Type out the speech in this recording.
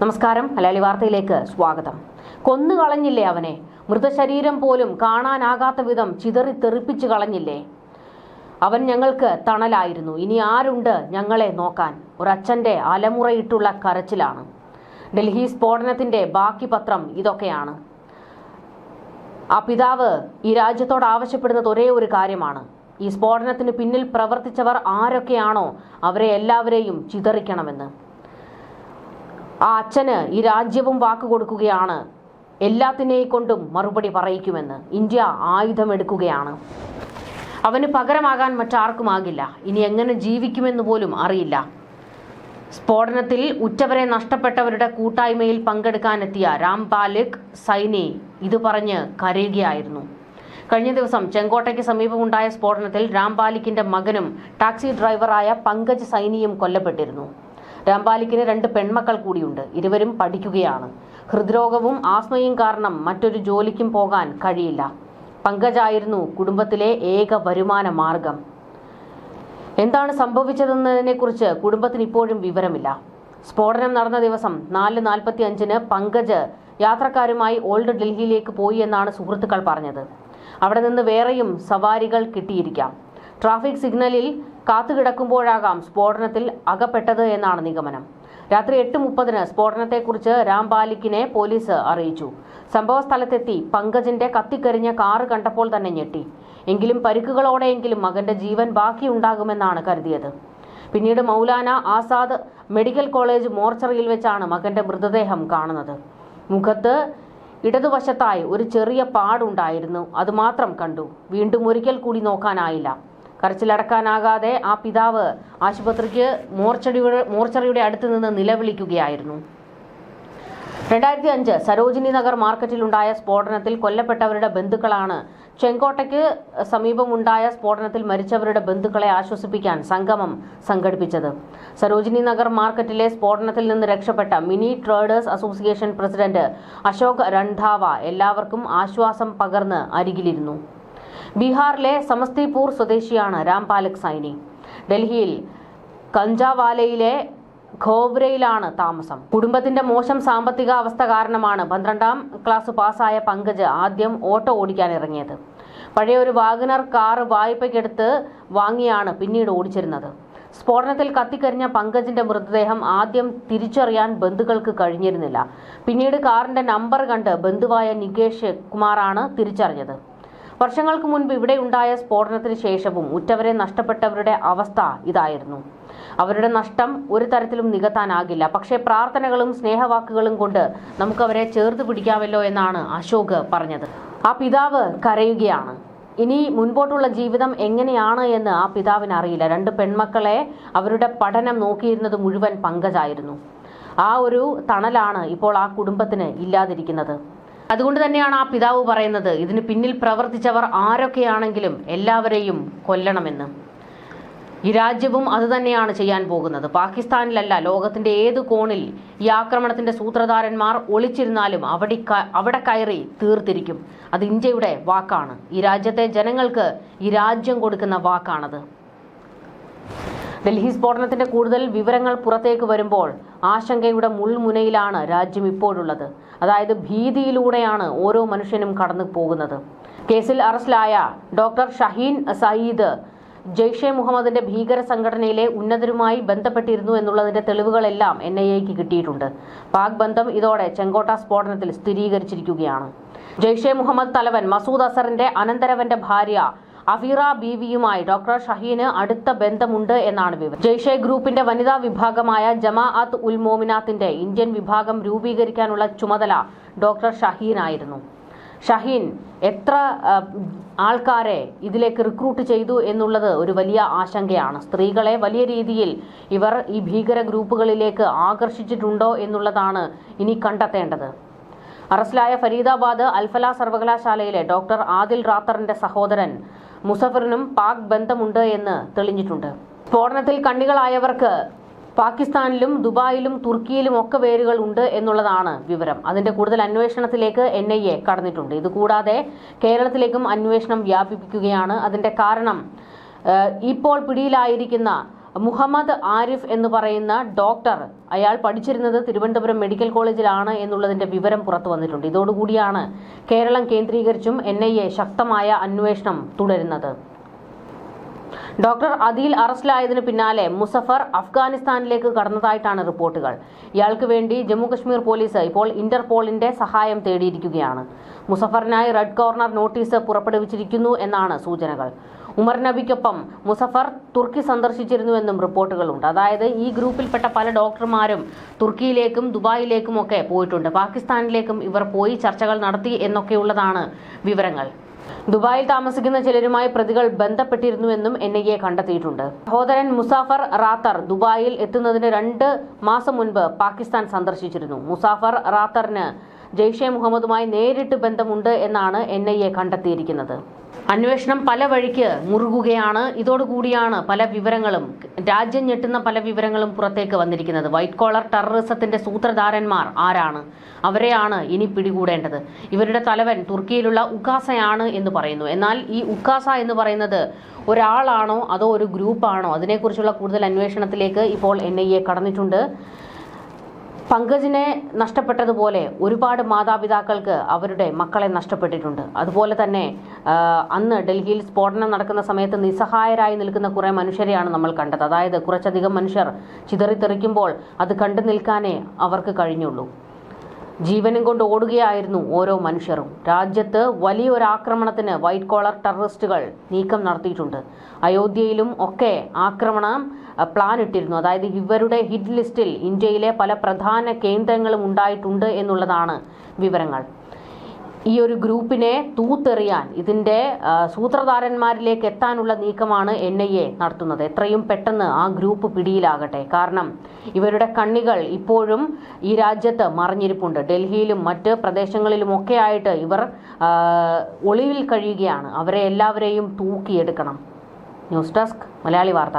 നമസ്കാരം. മലയാളി വാർത്തയിലേക്ക് സ്വാഗതം. കൊന്നുകളഞ്ഞില്ലേ അവനെ? മൃതശരീരം പോലും കാണാനാകാത്ത വിധം ചിതറി തെറിപ്പിച്ചു കളഞ്ഞില്ലേ? അവൻ ഞങ്ങൾക്ക് തണലായിരുന്നു. ഇനി ആരുണ്ട് ഞങ്ങളെ നോക്കാൻ? ഒരച്ഛന്റെ അലമുറയിട്ടുള്ള കരച്ചിലാണ്. ഡൽഹി സ്ഫോടനത്തിന്റെ ബാക്കി പത്രം ഇതൊക്കെയാണ്. ആ പിതാവ് ഈ രാജ്യത്തോട് ആവശ്യപ്പെടുന്നത് ഒരേ ഒരു കാര്യമാണ്. ഈ സ്ഫോടനത്തിന് പിന്നിൽ പ്രവർത്തിച്ചവർ ആരൊക്കെയാണോ അവരെ എല്ലാവരെയും ചിതറിക്കണമെന്ന്. ആ അച്ഛന് ഈ രാജ്യവും വാക്ക് കൊടുക്കുകയാണ്. എല്ലാത്തിനെയും കൊണ്ടും മറുപടി പറയിക്കുമെന്ന് ഇന്ത്യ ആയുധമെടുക്കുകയാണ്. അവന് പകരമാകാൻ മറ്റാർക്കുമാകില്ല ഇനി എങ്ങനെ ജീവിക്കുമെന്ന് പോലും അറിയില്ല. സ്ഫോടനത്തിൽ ഉറ്റവരെ നഷ്ടപ്പെട്ടവരുടെ കൂട്ടായ്മയിൽ പങ്കെടുക്കാനെത്തിയ രാംപാലിക് സൈനി ഇത് പറഞ്ഞ് കരയുകയായിരുന്നു. കഴിഞ്ഞ ദിവസം ചെങ്കോട്ടയ്ക്ക് സമീപമുണ്ടായ സ്ഫോടനത്തിൽ രാംപാലിക്കിന്റെ മകനും ടാക്സി ഡ്രൈവറായ പങ്കജ് സൈനിയും കൊല്ലപ്പെട്ടിരുന്നു. രാംപാലിക്കിന് രണ്ട് പെൺമക്കൾ കൂടിയുണ്ട്. ഇരുവരും പഠിക്കുകയാണ്. ഹൃദ്രോഗവും ആസ്മയും കാരണം മറ്റൊരു ജോലിക്കും പോകാൻ കഴിയില്ല. പങ്കജായിരുന്നു കുടുംബത്തിലെ ഏക വരുമാന മാർഗം. എന്താണ് സംഭവിച്ചതെന്നതിനെക്കുറിച്ച് കുടുംബത്തിന് ഇപ്പോഴും വിവരമില്ല. സ്ഫോടനം നടന്ന ദിവസം നാല് നാൽപ്പത്തി അഞ്ചിന് പങ്കജ് യാത്രക്കാരുമായി ഓൾഡ് ഡൽഹിയിലേക്ക് പോയി എന്നാണ് സുഹൃത്തുക്കൾ പറഞ്ഞത്. അവിടെ നിന്ന് വേറെയും സവാരികൾ കിട്ടിയിരിക്കാം. ട്രാഫിക് സിഗ്നലിൽ കാത്തുകിടക്കുമ്പോഴാകാം സ്ഫോടനത്തിൽ അകപ്പെട്ടത് എന്നാണ് നിഗമനം. രാത്രി എട്ട് മുപ്പതിന് സ്ഫോടനത്തെക്കുറിച്ച് രാംബാലിക്കിനെ പോലീസ് അറിയിച്ചു. സംഭവ സ്ഥലത്തെത്തി പങ്കജിന്റെ കത്തിക്കരിഞ്ഞ കാറ് കണ്ടപ്പോൾ തന്നെ ഞെട്ടി. എങ്കിലും പരിക്കുകളോടെയെങ്കിലും മകന്റെ ജീവൻ ബാക്കിയുണ്ടാകുമെന്നാണ് കരുതിയത്. പിന്നീട് മൗലാന ആസാദ് മെഡിക്കൽ കോളേജ് മോർച്ചറിയിൽ വെച്ചാണ് മകന്റെ മൃതദേഹം കാണുന്നത്. മുഖത്ത് ഇടതുവശത്തായി ഒരു ചെറിയ പാടുണ്ടായിരുന്നു. അതുമാത്രം കണ്ടു. വീണ്ടും ഒരിക്കൽ കൂടി നോക്കാനായില്ല. കരച്ചിലടക്കാനാകാതെ ആ പിതാവ് ആശുപത്രിക്ക് മോർച്ചടിയുടെ മോർച്ചറിയുടെ അടുത്ത് നിന്ന് നിലവിളിക്കുകയായിരുന്നു. രണ്ടായിരത്തി അഞ്ച് സരോജിനി നഗർ മാർക്കറ്റിലുണ്ടായ സ്ഫോടനത്തിൽ കൊല്ലപ്പെട്ടവരുടെ ബന്ധുക്കളാണ് ചെങ്കോട്ടയ്ക്ക് സമീപമുണ്ടായ സ്ഫോടനത്തിൽ മരിച്ചവരുടെ ബന്ധുക്കളെ ആശ്വസിപ്പിക്കാൻ സംഗമം സംഘടിപ്പിച്ചത്. സരോജിനി നഗർ മാർക്കറ്റിലെ സ്ഫോടനത്തിൽ നിന്ന് രക്ഷപ്പെട്ട mini traders association president Ashok Randhawa എല്ലാവർക്കും ആശ്വാസം പകർന്ന് അരികിലിരുന്നു. ബീഹാറിലെ സമസ്തിപൂർ സ്വദേശിയാണ് രാംപാലക് സൈനി. ഡൽഹിയിൽ കഞ്ചാവാലയിലെ ഖോബ്രയിലാണ് താമസം. കുടുംബത്തിന്റെ മോശം സാമ്പത്തിക അവസ്ഥ കാരണമാണ് പന്ത്രണ്ടാം ക്ലാസ് പാസ്സായ പങ്കജ് ആദ്യം ഓട്ടോ ഓടിക്കാൻ ഇറങ്ങിയത്. പഴയ ഒരു വാഗനർ കാർ വായ്പയ്ക്കെടുത്ത് വാങ്ങിയാണ് പിന്നീട് ഓടിച്ചിരുന്നത്. സ്ഫോടനത്തിൽ കത്തിക്കരിഞ്ഞ പങ്കജിന്റെ മൃതദേഹം ആദ്യം തിരിച്ചറിയാൻ ബന്ധുക്കൾക്ക് കഴിഞ്ഞിരുന്നില്ല. പിന്നീട് കാറിന്റെ നമ്പർ കണ്ട് ബന്ധുവായ നികേഷ് കുമാറാണ് തിരിച്ചറിഞ്ഞത്. വർഷങ്ങൾക്ക് മുൻപ് ഇവിടെ ഉണ്ടായ സ്ഫോടനത്തിന് ശേഷവും ഉറ്റവരെ നഷ്ടപ്പെട്ടവരുടെ അവസ്ഥ ഇതായിരുന്നു. അവരുടെ നഷ്ടം ഒരു തരത്തിലും നികത്താനാകില്ല. പക്ഷേ പ്രാർത്ഥനകളും സ്നേഹവാക്കുകളും കൊണ്ട് നമുക്ക് അവരെ ചേർത്ത് പിടിക്കാമല്ലോ എന്നാണ് അശോക് പറഞ്ഞത്. ആ പിതാവ് കരയുകയാണ്. ഇനി മുൻപോട്ടുള്ള ജീവിതം എങ്ങനെയാണ് എന്ന് ആ പിതാവിന് അറിയില്ല രണ്ട് പെൺമക്കളെ അവരുടെ പഠനം നോക്കിയിരുന്നത് മുഴുവൻ പങ്കജായിരുന്നു. ആ ഒരു തണലാണ് ഇപ്പോൾ ആ കുടുംബത്തിന് ഇല്ലാതിരിക്കുന്നത്. അതുകൊണ്ട് തന്നെയാണ് ആ പിതാവ് പറയുന്നത് ഇതിന് പിന്നിൽ പ്രവർത്തിച്ചവർ ആരൊക്കെയാണെങ്കിലും എല്ലാവരെയും കൊല്ലണമെന്ന്. ഈ രാജ്യവും അതുതന്നെയാണ് ചെയ്യാൻ പോകുന്നത്. പാകിസ്ഥാനിലല്ല ലോകത്തിന്റെ ഏത് കോണിൽ ഈ ആക്രമണത്തിന്റെ സൂത്രധാരന്മാർ ഒളിച്ചിരുന്നാലും അവിടെ അവിടെ കയറി തീർത്തിരിക്കും. അത് ഇന്ത്യയുടെ വാക്കാണ്. ഈ രാജ്യത്തെ ജനങ്ങൾക്ക് ഈ രാജ്യം കൊടുക്കുന്ന വാക്കാണത്. ഡൽഹി സ്ഫോടനത്തിന്റെ കൂടുതൽ വിവരങ്ങൾ പുറത്തേക്ക് വരുമ്പോൾ ആശങ്കയുടെ മുൾമുനയിലാണ് രാജ്യം ഇപ്പോഴുള്ളത്. അതായത് ഭീതിയിലൂടെയാണ് ഓരോ മനുഷ്യനും കടന്നു പോകുന്നത്. കേസിൽ അറസ്റ്റിലായ ഡോക്ടർ ഷഹീൻ സയീദ് ജെയ്ഷെ മുഹമ്മദിന്റെ ഭീകര സംഘടനയിലെ ഉന്നതരുമായി ബന്ധപ്പെട്ടിരുന്നു എന്നുള്ളതിന്റെ തെളിവുകളെല്ലാം എൻ ഐ എക്ക് കിട്ടിയിട്ടുണ്ട്. പാക് ബന്ധം ഇതോടെ ചെങ്കോട്ട സ്ഫോടനത്തിൽ സ്ഥിരീകരിച്ചിരിക്കുകയാണ്. ജെയ്ഷെ മുഹമ്മദ് തലവൻ മസൂദ് അസറിന്റെ അനന്തരവന്റെ ഭാര്യ അഫീറ ബീവിയുമായി ഡോക്ടർ ഷഹീന് അടുത്ത ബന്ധമുണ്ട് എന്നാണ് വിവരം. ജെയ്ഷെ ഗ്രൂപ്പിന്റെ വനിതാ വിഭാഗമായ ജമാഅത്ത് ഉൽ മോമിനാത്തിന്റെ ഇന്ത്യൻ വിഭാഗം രൂപീകരിക്കാനുള്ള ചുമതല ഡോക്ടർ ഷഹീനായിരുന്നു. ഷഹീൻ എത്ര ആൾക്കാരെ ഇതിലേക്ക് റിക്രൂട്ട് ചെയ്തു എന്നുള്ളത് ഒരു വലിയ ആശങ്കയാണ്. സ്ത്രീകളെ വലിയ രീതിയിൽ ഇവർ ഈ ഭീകര ഗ്രൂപ്പുകളിലേക്ക് ആകർഷിച്ചിട്ടുണ്ടോ എന്നുള്ളതാണ് ഇനി കണ്ടെത്തേണ്ടത്. അറസ്റ്റിലായ ഫരീദാബാദ് അൽഫല സർവകലാശാലയിലെ ഡോക്ടർ ആദിൽ റാത്തറിന്റെ സഹോദരൻ മുസഫറിനും പാക് ബന്ധമുണ്ട് എന്ന് തെളിഞ്ഞിട്ടുണ്ട്. സ്ഫോടനത്തിൽ കണ്ണികളായവർക്ക് പാകിസ്ഥാനിലും ദുബായിലും തുർക്കിയിലും ഒക്കെ വേരുകൾ ഉണ്ട് എന്നുള്ളതാണ് വിവരം. അതിന്റെ കൂടുതൽ അന്വേഷണത്തിലേക്ക് എൻ ഐ എ കടന്നിട്ടുണ്ട്. ഇതുകൂടാതെ കേരളത്തിലേക്കും അന്വേഷണം വ്യാപിപ്പിക്കുകയാണ്. അതിന്റെ കാരണം ഇപ്പോൾ പിടിയിലായിരിക്കുന്ന മുഹമ്മദ് ആരിഫ് എന്ന് പറയുന്ന ഡോക്ടർ അയാൾ പഠിച്ചിരുന്നത് തിരുവനന്തപുരം മെഡിക്കൽ കോളേജിലാണ് എന്നുള്ളതിന്റെ വിവരം പുറത്തു വന്നിട്ടുണ്ട്. ഇതോടുകൂടിയാണ് കേരളം കേന്ദ്രീകരിച്ചും എൻ ശക്തമായ അന്വേഷണം തുടരുന്നത്. ഡോക്ടർ അദീൽ അറസ്റ്റിലായതിനു പിന്നാലെ മുസഫർ അഫ്ഗാനിസ്ഥാനിലേക്ക് കടന്നതായിട്ടാണ് റിപ്പോർട്ടുകൾ. ഇയാൾക്ക് വേണ്ടി ജമ്മുകശ്മീർ പോലീസ് ഇപ്പോൾ ഇന്റർപോളിന്റെ സഹായം തേടിയിരിക്കുകയാണ്. മുസഫറിനായി റെഡ് കോർണർ നോട്ടീസ് പുറപ്പെടുവിച്ചിരിക്കുന്നു എന്നാണ് സൂചനകൾ. ഉമർ നബിക്കൊപ്പം മുസഫർ തുർക്കി സന്ദർശിച്ചിരുന്നുവെന്നും റിപ്പോർട്ടുകളുണ്ട്. അതായത് ഈ ഗ്രൂപ്പിൽപ്പെട്ട പല ഡോക്ടർമാരും തുർക്കിയിലേക്കും ദുബായിലേക്കും ഒക്കെ പോയിട്ടുണ്ട്. പാകിസ്ഥാനിലേക്കും ഇവർ പോയി ചർച്ചകൾ നടത്തി എന്നൊക്കെയുള്ളതാണ് വിവരങ്ങൾ. ദുബായിൽ താമസിക്കുന്ന ചിലരുമായി പ്രതികൾ ബന്ധപ്പെട്ടിരുന്നുവെന്നും എൻ ഐ എ കണ്ടെത്തിയിട്ടുണ്ട്. സഹോദരൻ മുസാഫർ റാത്തർ ദുബായിൽ എത്തുന്നതിന് രണ്ട് മാസം മുൻപ് പാകിസ്ഥാൻ സന്ദർശിച്ചിരുന്നു. മുസാഫർ റാത്തറിന് ജെയ്ഷെ മുഹമ്മദുമായി നേരിട്ട് ബന്ധമുണ്ട് എന്നാണ് എൻ ഐ എ കണ്ടെത്തിയിരിക്കുന്നത്. അന്വേഷണം പല വഴിക്ക് മുറുകുകയാണ്. ഇതോടുകൂടിയാണ് പല വിവരങ്ങളും രാജ്യം ഞെട്ടുന്ന പല വിവരങ്ങളും പുറത്തേക്ക് വന്നിരിക്കുന്നത്. വൈറ്റ് കോളർ ടെററിസത്തിന്റെ സൂത്രധാരന്മാർ ആരാണ്? അവരെയാണ് ഇനി പിടികൂടേണ്ടത്. ഇവരുടെ തലവൻ തുർക്കിയിലുള്ള ഉക്കാസയാണ് എന്ന് പറയുന്നു. എന്നാൽ ഈ ഉക്കാസ എന്ന് പറയുന്നത് ഒരാളാണോ അതോ ഒരു ഗ്രൂപ്പാണോ? അതിനെക്കുറിച്ചുള്ള കൂടുതൽ അന്വേഷണത്തിലേക്ക് ഇപ്പോൾ എൻ ഐ എ കടന്നിട്ടുണ്ട്. പങ്കജിനെ നഷ്ടപ്പെട്ടതുപോലെ ഒരുപാട് മാതാപിതാക്കൾക്ക് അവരുടെ മക്കളെ നഷ്ടപ്പെട്ടിട്ടുണ്ട്. അതുപോലെ തന്നെ അന്ന് ഡൽഹിയിൽ സ്ഫോടനം നടക്കുന്ന സമയത്ത് നിസ്സഹായരായി നിൽക്കുന്ന കുറേ മനുഷ്യരെയാണ് നമ്മൾ കണ്ടത്. അതായത് കുറച്ചധികം മനുഷ്യർ ചിതറിത്തെറിക്കുമ്പോൾ അത് കണ്ടു നിൽക്കാനേ അവർക്ക് കഴിഞ്ഞുള്ളൂ. ജീവനും കൊണ്ട് ഓടുകയായിരുന്നു ഓരോ മനുഷ്യരും. രാജ്യത്ത് വലിയൊരു ആക്രമണത്തിന് വൈറ്റ് കോളർ ടെററിസ്റ്റുകൾ നീക്കം നടത്തിയിട്ടുണ്ട്. അയോധ്യയിലും ഒക്കെ ആക്രമണം പ്ലാൻ ഇട്ടിരുന്നു അതായത് ഇവരുടെ ഹിറ്റ് ലിസ്റ്റിൽ ഇന്ത്യയിലെ പല പ്രധാന കേന്ദ്രങ്ങളും ഉണ്ടായിട്ടുണ്ട് എന്നുള്ളതാണ് വിവരങ്ങൾ. ഈ ഒരു ഗ്രൂപ്പിനെ തൂത്തെറിയാൻ ഇതിന്റെ സൂത്രധാരന്മാരിലേക്ക് എത്താനുള്ള നീക്കമാണ് എൻ ഐ എ നടത്തുന്നത്. എത്രയും പെട്ടെന്ന് ആ ഗ്രൂപ്പ് പിടിയിലാകട്ടെ. കാരണം ഇവരുടെ കണ്ണികൾ ഇപ്പോഴും ഈ രാജ്യത്ത് മറിഞ്ഞിരിപ്പുണ്ട്. ഡൽഹിയിലും മറ്റ് പ്രദേശങ്ങളിലുമൊക്കെ ആയിട്ട് ഇവർ ഒളിവിൽ കഴിയുകയാണ്. അവരെ എല്ലാവരെയും തൂക്കിയെടുക്കണം. ന്യൂസ് ഡെസ്ക് മലയാളി വാർത്ത.